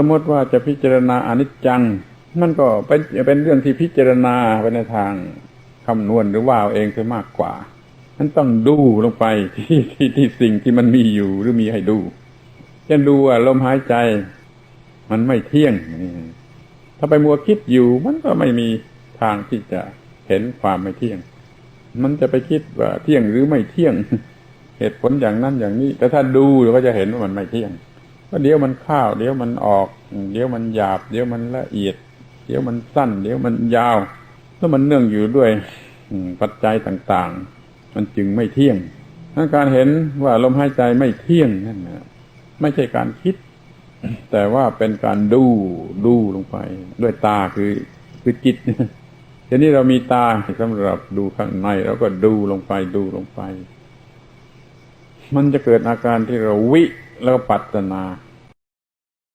สมมติว่าจะพิจารณาอนิจจังมันก็เป็นเป็นเรื่องที่พิจารณาไปในทางคำนวณหรือว่าเอาเองไปมากกว่ามันต้องดูลงไปที่ที่ที่สิ่งที่มันมีอยู่หรือมีให้ดูเช่นดูว่าลมหายใจ มันไม่เที่ยงถ้าไปมัวคิดอยู่ มันก็ไม่มีทางที่จะเห็นความไม่เที่ยง มันจะไปคิดว่าเที่ยงหรือไม่เที่ยง เหตุผลอย่างนั้นอย่างนี้ แต่ถ้าดูเราก็จะเห็นว่ามันไม่เที่ยง ก็เดี๋ยวมันข้าว เดี๋ยวมันออก เดี๋ยวมันหยาบ เดี๋ยวมันละเอียด เดี๋ยวมันสั้น เดี๋ยวมันยาว แล้วมันเนื่องอยู่ด้วยปัจจัยต่างๆ มันจึงไม่เที่ยงการเห็นว่าลมหายใจไม่เที่ยงนั่นนะไม่ใช่การคิด แต่ว่าเป็นการดูดูลงไป ด้วยตาคือคือจิตทีนี้เรามีตาสำหรับดูข้างในเราก็ดูลงไปดูลงไป มันจะเกิดอาการที่เราวิ แล้วก็ปัตนา